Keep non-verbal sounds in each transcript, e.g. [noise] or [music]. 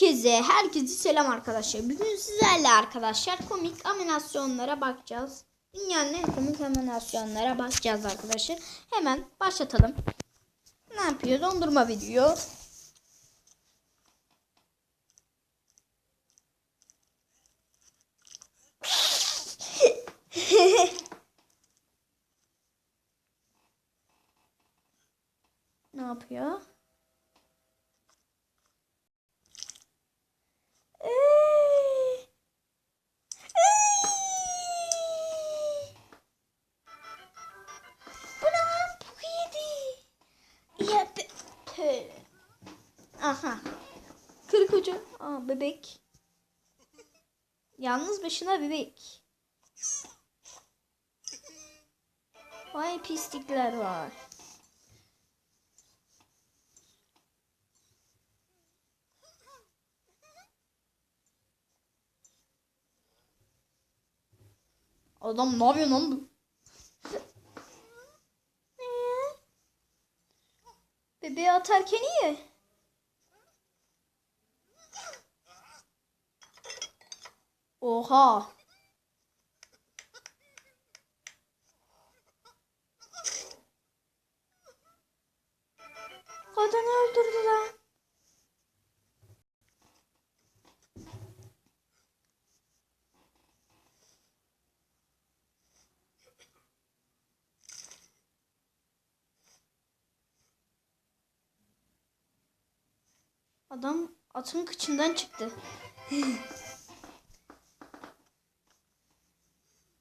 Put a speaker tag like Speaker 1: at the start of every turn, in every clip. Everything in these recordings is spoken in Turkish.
Speaker 1: Herkese, herkese selam arkadaşlar. Bugün sizlerle arkadaşlar komik animasyonlara bakacağız. Dünyanın en komik animasyonlara bakacağız arkadaşlar. Hemen başlatalım. Ne yapıyor? Dondurma video. Tövbe. Aha. Kırk hoca. Aa bebek. Yalnız başına bebek. Vay pislikler var. Adam ne yapıyor lan bu? Bebeği atarken iyi. Oha. Kadını öldürdü lan. Adam atın kıçından çıktı. [laughs]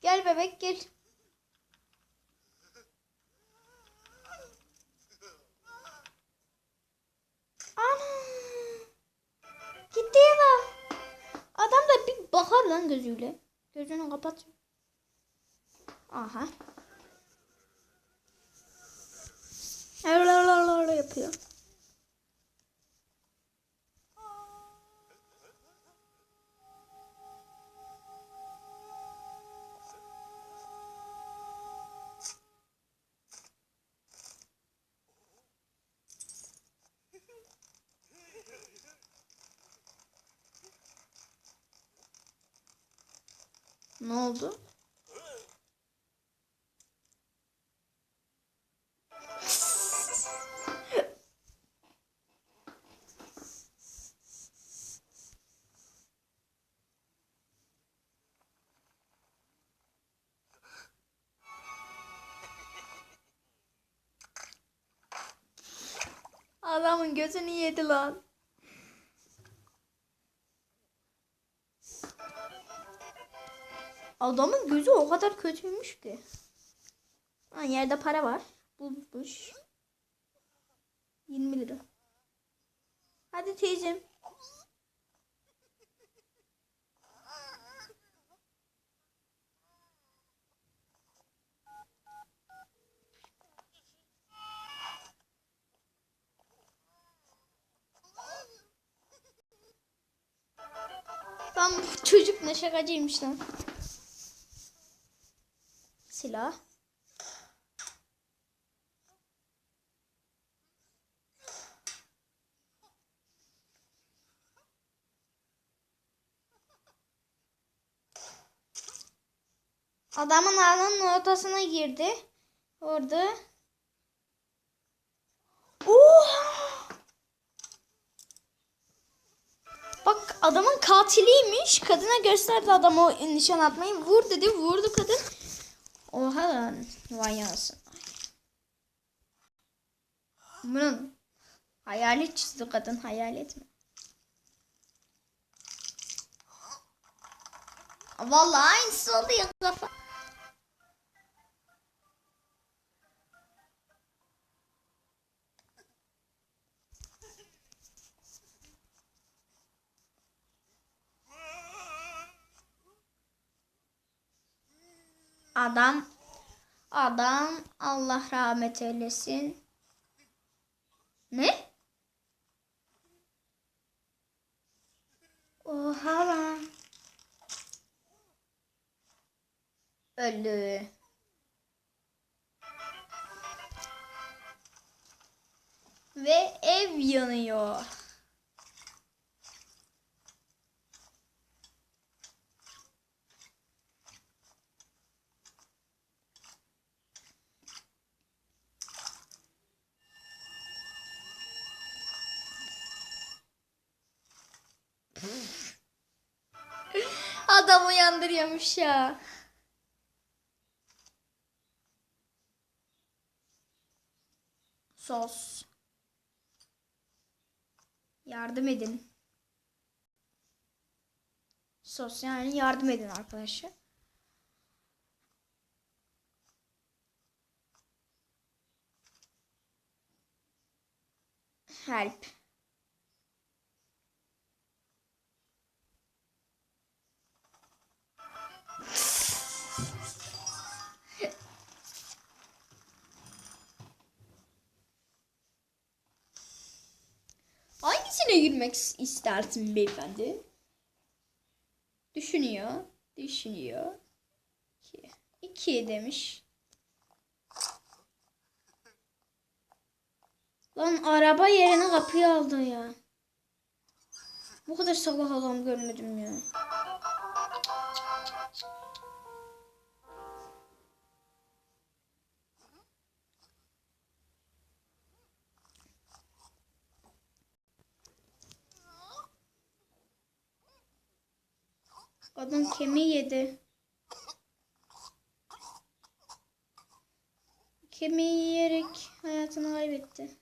Speaker 1: gel bebek gel. Bakar lan gözüyle. Gözünü kapat. Aha. yapıyor. Ne oldu? Adamın gözünü yedi lan. Adamın gözü o kadar kötüymüş ki. Ha, yerde para var. Bulmuş. 20 lira. Hadi teyzem. Bu çocuk ne şakacıymış lan. Silah. Adamın ağının ortasına girdi. Orada. Oha! Bak adamın katiliymiş. Kadına gösterdi adam o nişan atmayı. Vur dedi. Vurdu kadın. Oha lan. Vay anasını. Bunun hayalet çizdi kadın. Hayalet mi? Vallahi aynısı oldu ya kafa. Adam adam Allah rahmet eylesin. Ne? Oha lan. Öldü. Ve ev yanıyor. Adam uyandırıyormuş ya. Sos. Yardım edin. Sos yani yardım edin arkadaşlar. Help. Girmek istersin beyefendi? Düşünüyor. Düşünüyor. İki. İki demiş. Lan araba yerine kapıyı aldı ya. Bu kadar salak adam görmedim ya. Adam kemiği yedi. Kemiği yiyerek hayatını kaybetti.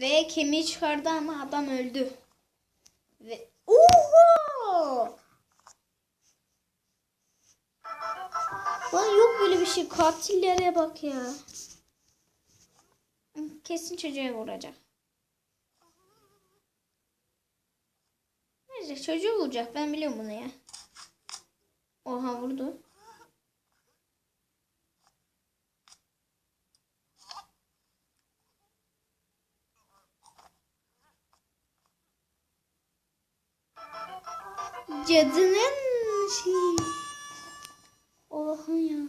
Speaker 1: Ve kemiği çıkardı ama adam öldü. Ve Oha! Lan yok böyle bir şey. Katillere bak ya. Kesin çocuğa vuracak. Neyse çocuğu vuracak. Ben biliyorum bunu ya. Oha vurdu. Cadının şey. Allah'ım ya.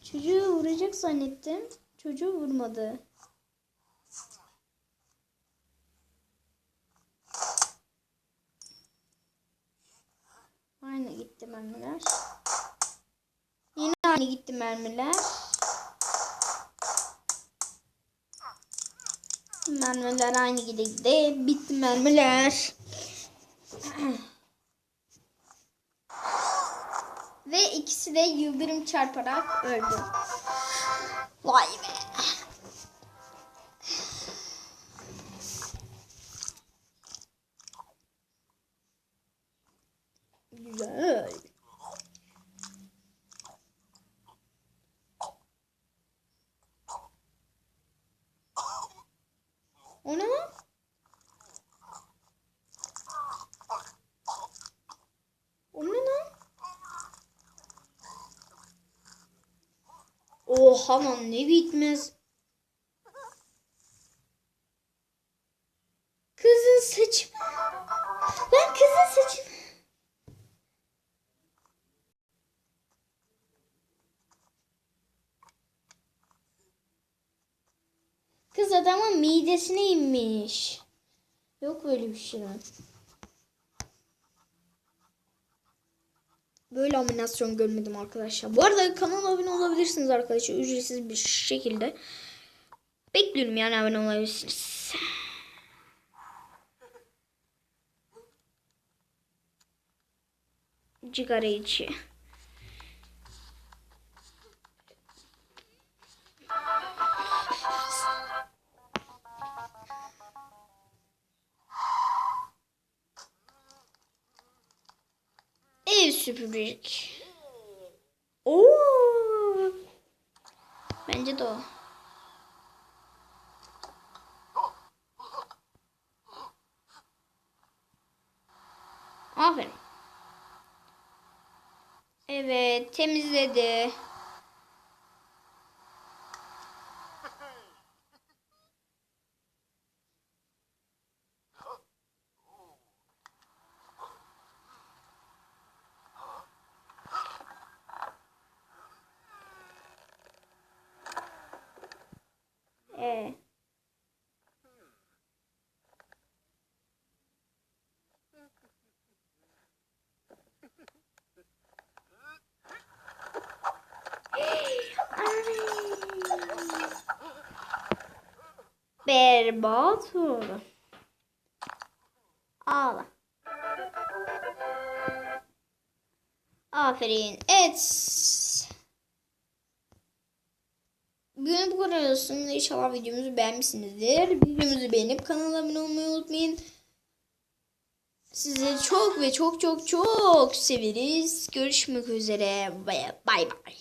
Speaker 1: Çocuğu vuracak zannettim. Çocuğu vurmadı. Aynı gitti mermiler. Aynı gitti mermiler. Mermiler aynı gitti. Bitti mermiler. Ve ikisi de yıldırım çarparak öldü. Vay be. Güzel. O ne lan? O ne lan? Oha lan ne bitmez. Kızın saçı. Ben kızın saçı. Kız adamın midesine inmiş. Yok böyle bir şey lan. Böyle aminasyon görmedim arkadaşlar. Bu arada kanala abone olabilirsiniz arkadaşlar. Ücretsiz bir şekilde. Bekliyorum yani abone olabilirsiniz. Cigara içi. Süpürük. Oo. Bence de o. Aferin. Evet temizledi. Ay. berbat oldu. Ağla. Aferin. Evet. Bugün bu kadar olsun. İnşallah videomuzu beğenmişsinizdir. Videomuzu beğenip kanala abone olmayı unutmayın. Sizi çok ve çok çok çok severiz. Görüşmek üzere. Bay bay.